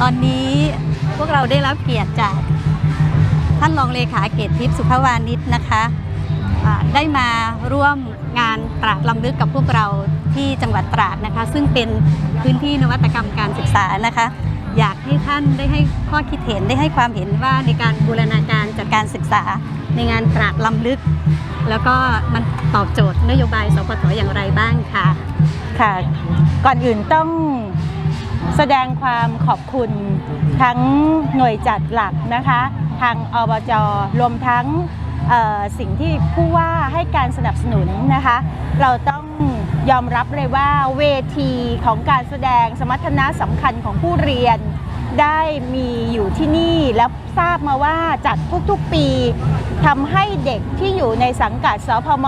ตอนนี้พวกเราได้รับเกียรติจากท่านรองเลขาเกตทิพย์สุภวานิชนะคะอ่าได้มาร่วมงานตราดลำลึกกับพวกเราที่จังหวัดตราดนะคะ ซึ่งเป็นพื้นที่นวัตกรรมการศึกษานะคะ อยากให้ท่านได้ให้ข้อคิดเห็นได้ให้ความเห็นว่าในการบูรณาการจัดการศึกษาในงานตราดลำลึก แล้วก็มันตอบโจทย์นโยบายสปทอย่างไรบ้างค่ะค่ะ ก่อนอื่นต้อง แสดงความขอบคุณทั้งหน่วยจัดหลักนะคะ ทางอบจรวมทั้งสิ่งที่ผู้ว่าให้การสนับสนุนนะคะ เราต้องยอมรับเลยว่าเวทีของการแสดงสมรรถนะสำคัญของผู้เรียนได้มีอยู่ที่นี่แล้วทราบมาว่าจัดทุกๆปีทำให้เด็กที่อยู่ในสังกัดสพม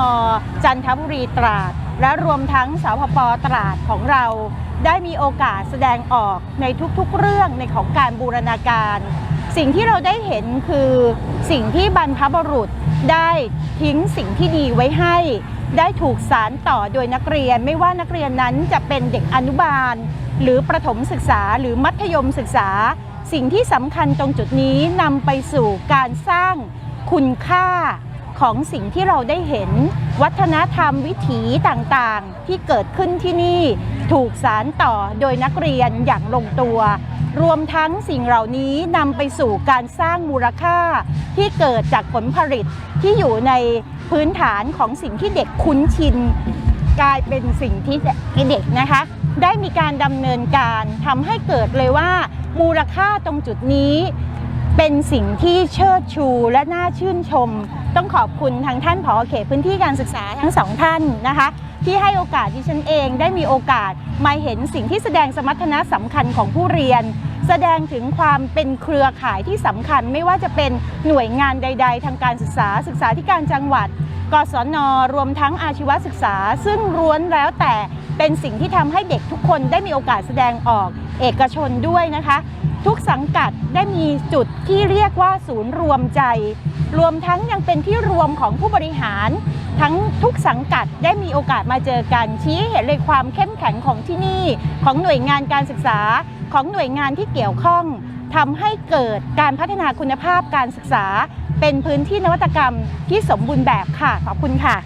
จันทบุรีตราด และรวมทั้งสพปตราดของเรา ได้มีโอกาสแสดงออกในทุกๆเรื่องในของการบูรณาการ สิ่งที่เราได้เห็นคือสิ่งที่บรรพบุรุษได้ทิ้งสิ่งที่ดีไว้ให้ ได้ถูกสารต่อโดยนักเรียน ไม่ว่านักเรียนนั้นจะเป็นเด็กอนุบาล หรือประถมศึกษาหรือมัธยมศึกษา สิ่งที่สำคัญตรงจุดนี้นำไปสู่การสร้างคุณค่า ของสิ่งที่เราได้เห็น วัฒนธรรมวิถีต่างๆ ที่เกิดขึ้นที่นี่ถูกสารต่อโดยนักเรียนอย่างลงตัว รวมทั้งสิ่งเหล่านี้นำไปสู่การสร้างมูลค่า ที่เกิดจากผลผลิตที่อยู่ในพื้นฐานของสิ่งที่เด็กคุ้นชิน กลายเป็นสิ่งที่เด็กนะคะ ได้มีการดำเนินการทำให้เกิดเลยว่ามูลค่าตรงจุดนี้ เป็นสิ่งที่เชิดชูและน่าชื่นชม ต้องขอบคุณทางท่านผอเขตพื้นที่การศึกษาทั้งสองท่านนะคะ ที่ให้โอกาสดิฉันเองได้มีโอกาสมาเห็นสิ่งที่แสดงสมรรถนะสำคัญของผู้เรียน แสดงถึงความเป็นเครือข่ายที่สำคัญ ไม่ว่าจะเป็นหน่วยงานใด ๆ ทางการศึกษา ศึกษาธิการจังหวัดกศนรวมทั้งอาชีวศึกษา ซึ่งล้วนแล้วแต่เป็นสิ่งที่ทำให้เด็กทุกคนได้มีโอกาสแสดงออก เอกชนด้วยนะคะ ทุกสังกัดได้มีจุดที่เรียกว่าศูนย์รวมใจ รวมทั้งยังเป็นที่รวมของผู้บริหาร ทั้งทุกสังกัดได้มีโอกาสมาเจอกัน ชี้เห็นเลยความเข้มแข็งของที่นี่ ของหน่วยงานการศึกษาของหน่วยงานที่เกี่ยวข้องทำให้เกิดการพัฒนาคุณภาพการศึกษา เป็นพื้นที่นวัตกรรมที่สมบูรณ์แบบค่ะขอบคุณค่ะ